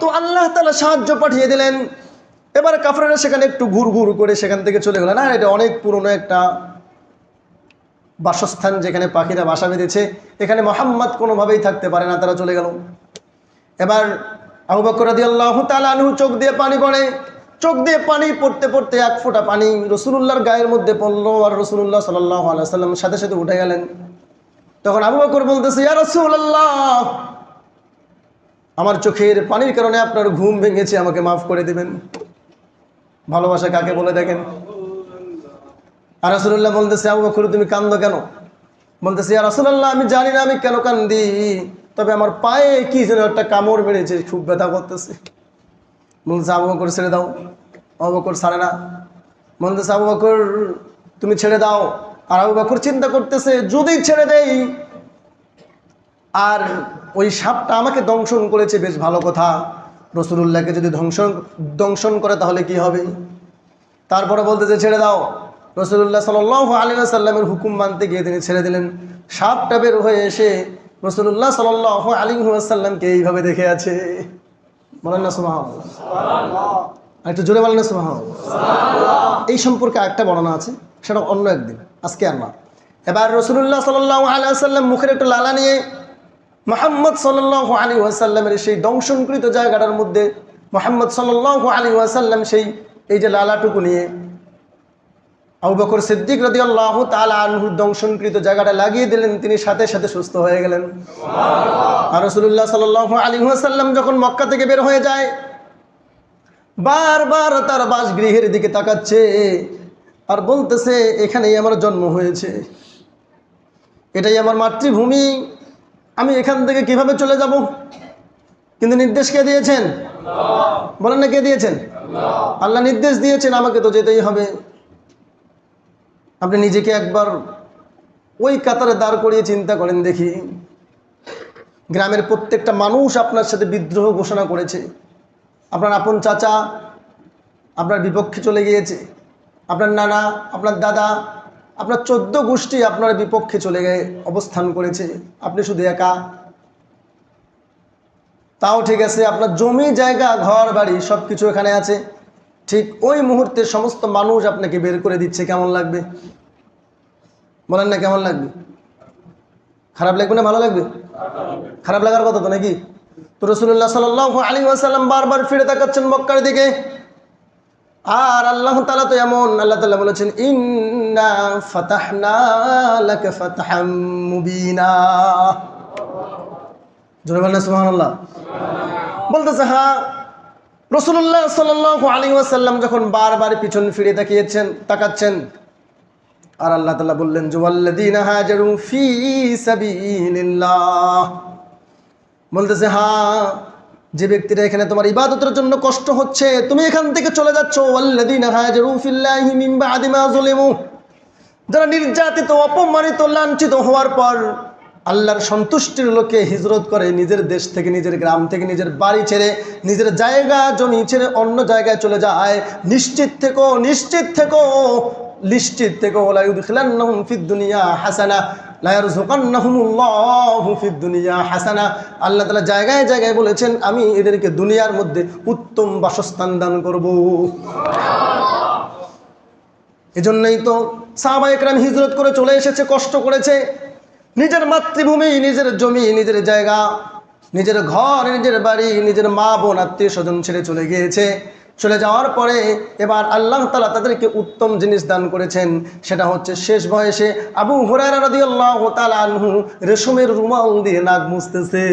তো আল্লাহ তালা সাহায্য পাঠিয়ে দিলেন। এবার কাফরেরা সেখানে একটু ঘুর ঘুর করে সেখান থেকে চলে গেল। না, এটা অনেক পুরনো একটা বাসস্থান যেখানে পাখিরা বাসা বেঁধেছে। এখানে মোহাম্মদ কোনোভাবেই থাকতে পারে না, তারা চলে গেল। এবার আবু বকর রাদিয়াল্লাহু চোখ দিয়ে পানি পড়ে। চোখ দিয়ে পানি পড়তে পড়তে এক ফোঁটা পানি রসুলুল্লাহর গায়ের মধ্যে পড়ল আর রসুলুল্লাহ সাল্লাহ আলাইসাল্লাম সাথে সাথে উঠে গেলেন। তখন আবু বকর বলতেছে, ইয়া রসুল্লাহ আমার চোখের পানির কারণে আপনার ঘুম ভেঙেছে, আমাকে মাফ করে দিবেন। ভালোবাসা কাকে বলে দেখেন? আর রসুল্লাহ বলতেছে, আবু বকর, তুমি কান্দো কেন? বলতেছে, ইয়া রসুল্লাহ আমি জানি না, আমি কেন কান্দি? তবে আমার পায়ে কি যেন একটা কামড় বেড়েছে, খুব ব্যথা করতেছে। বলতেছে, আবু বকর, ছেড়ে দাও। আবু বকর, ছাড়ে না। বলতেছে, আবু বকর, তুমি ছেড়ে দাও। আর আবু বকর চিন্তা করতেছে, যদি ছেড়ে দেই আর ওই সাপটা আমাকে দংশন করেছে বেশ ভালো কথা। রসুলুল্লাহকে যদি ধ্বংসন দংশন করে তাহলে কি হবে? তারপরে বলতেছে ছেড়ে দাও। রসুল্লাহ সাল আলী সাল্লামের হুকুম মানতে গিয়ে তিনি ছেড়ে দিলেন। সাপটা বের হয়ে এসে রসুল্লাহ সাল আলী সাল্লামকে এইভাবে দেখে আছে। বলেন না সুমাহ আর একটু জোরে বলেন না সুমাহ এই সম্পর্কে একটা বর্ণনা আছে সেটা অন্য একদিন। আজকে আর না। এবার রসুল্লাহ সাল্লাহ আলিয়াল্লাম মুখের একটু লালা নিয়ে মোহাম্মদ সাল্লাহ আলী ওয়াসাল্লামের সেই দংশনকৃত জায়গাটার মধ্যে মোহাম্মদ সাল্লাহ আলী ওয়াসাল্লাম সেই, এই যে লালাটুকু নিয়ে আবু বকর সিদ্দিক রদি আল্লাহ তালা দংশনকৃত জায়গাটা লাগিয়ে দিলেন, তিনি সাথে সাথে সুস্থ হয়ে গেলেন। আর রসুল্লাহ সাল আলী ওয়াসাল্লাম যখন মক্কা থেকে বের হয়ে যায়, বারবার তার বাসগৃহের দিকে তাকাচ্ছে আর বলতেছে, এখানেই আমার জন্ম হয়েছে। এটাই আমার মাতৃভূমি। আমি এখান থেকে কীভাবে চলে যাব? কিন্তু নির্দেশ কে দিয়েছেন? বলেন না কে দিয়েছেন? আল্লাহ নির্দেশ দিয়েছেন আমাকে তো যেতেই হবে। আপনি নিজেকে একবার ওই কাতারে দাঁড় করিয়ে চিন্তা করেন দেখি। গ্রামের প্রত্যেকটা মানুষ আপনার সাথে বিদ্রোহ ঘোষণা করেছে। আপনার আপন চাচা আপনার বিপক্ষে চলে গিয়েছে। আপনার নানা, আপনার দাদা আপনার চোদ্দ গোষ্ঠী আপনার বিপক্ষে চলে গিয়ে অবস্থান করেছে। আপনি শুধু একা। তাও ঠিক আছে, আপনার জমি, জায়গা, ঘর, বাড়ি সব কিছু এখানে আছে। ঠিক ওই মুহূর্তে সমস্ত মানুষ আপনাকে বের করে দিচ্ছে। কেমন লাগবে? বলেন না কেমন লাগবে? খারাপ লাগবে না ভালো লাগবে? খারাপ লাগার কথা তো নাকি? তো রসুল্লাহ সাল আলী আসাল্লাম বারবার ফিরে তাকাচ্ছেন মক্কার দিকে। আর আল্লাহ তালা তো এমন, আল্লাহ তালা বলেছেন, ইন্না ফাতাহনা লাকা ফাতহাম মুবিনা। জোরে বলেন সুবহানাল্লাহ। বলতেছে হ্যাঁ রসুল্লাহ সাল আলী ওয়াসাল্লাম যখন বারবার পিছন ফিরে তাকিয়েছেন, তাকাচ্ছেন, আর আল্লাহ তালা বললেন জুয়াল্লাদিন হাজারু ফি সাবিলিল্লাহ। বলতেছে হ্যাঁ যে ব্যক্তিরা এখানে তোমার ইবাদতের জন্য কষ্ট হচ্ছে, তুমি এখান থেকে চলে যাচ্ছ। যারা নির্যাতিত, অপমানিত, লাঞ্ছিত হওয়ার পর আল্লাহর সন্তুষ্টির লোকে হিজরত করে নিজের দেশ থেকে, নিজের গ্রাম থেকে, নিজের বাড়ি ছেড়ে, নিজের জায়গা, জমি ছেড়ে অন্য জায়গায় চলে যায়। নিশ্চিত থেকো নিশ্চিত থেকো নিশ্চিত থেকো। হাসানা। ফিদ দুনিয়া হাসানা। আল্লাহ তাআলা জায়গায় জায়গায় বলেছেন, আমি এদেরকে দুনিয়ার মধ্যে উত্তম বাসস্থান দান করব। এজন্যই তো সাহাবা একরাম হিজরত করে চলে এসেছে, কষ্ট করেছে। নিজের মাতৃভূমি, নিজের জমি, নিজের জায়গা, নিজের ঘর, নিজের বাড়ি, নিজের মা, বোন আত্মীয় স্বজন ছেড়ে চলে গিয়েছে। চলে যাওয়ার পরে এবার আল্লাহ তালা তাদেরকে উত্তম জিনিস দান করেছেন। সেটা হচ্ছে শেষ বয়সে আবু হুরারা আল্লাহ আনহু রেশমের রুমাল দিয়ে নাক মুছতেছে।